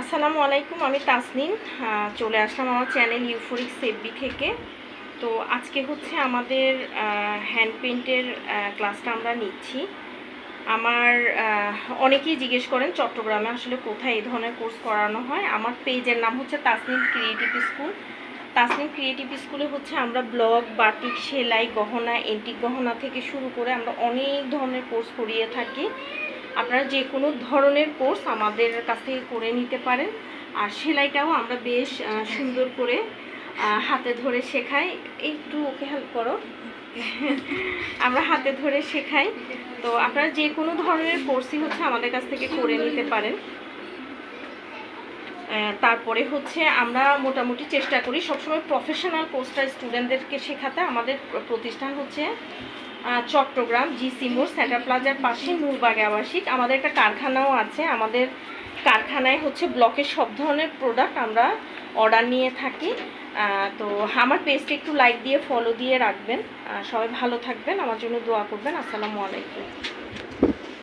আসসালামু আলাইকুম, আমি তাসনিম। চলে আসলাম আমার চ্যানেল ইউফোরিক সেফবি থেকে। তো আজকে হচ্ছে আমাদের হ্যান্ড পেন্টের ক্লাসটা আমরা নিচ্ছি। আমার অনেকেই জিজ্ঞেস করেন চট্টগ্রামে আসলে কোথায় এই ধরনের কোর্স করানো হয়। আমার পেজের নাম হচ্ছে Tasnim creative school Tasnim creative স্কুলে হচ্ছে আমরা ব্লগ বাটিক সেলাই, গহনা এন্টিক গহনা থেকে শুরু করে আমরা অনেক ধরনের কোর্স করিয়ে থাকি। আপনারা যে কোনো ধরনের কোর্স আমাদের কাছ থেকে করে নিতে পারেন। আর সেলাইটাও আমরা বেশ সুন্দর করে হাতে ধরে শেখাই। একটু ওকে হেল্প করো। আমরা হাতে ধরে শেখাই। তো আপনারা যে কোনো ধরনের কোর্সই হচ্ছে আমাদের কাছ থেকে করে নিতে পারেন। তারপরে হচ্ছে আমরা মোটামুটি চেষ্টা করি সবসময় প্রফেশনাল কোর্সটা স্টুডেন্টদেরকে শেখাতে। আমাদের প্রতিষ্ঠান হচ্ছে চট্টগ্রাম জি সিমোর সেন্টার প্লাজার পাশে নূরবাগ আবাসিক। আমাদের একটা কারখানাও আছে। আমাদের কারখানায় হচ্ছে ব্লকের সব ধরনের প্রোডাক্ট আমরা অর্ডার নিয়ে থাকি। তো আমার পেজটা একটু লাইক দিয়ে ফলো দিয়ে রাখবেন। সবাই ভালো থাকবেন। আমার জন্য দোয়া করবেন। আসসালামু আলাইকুম।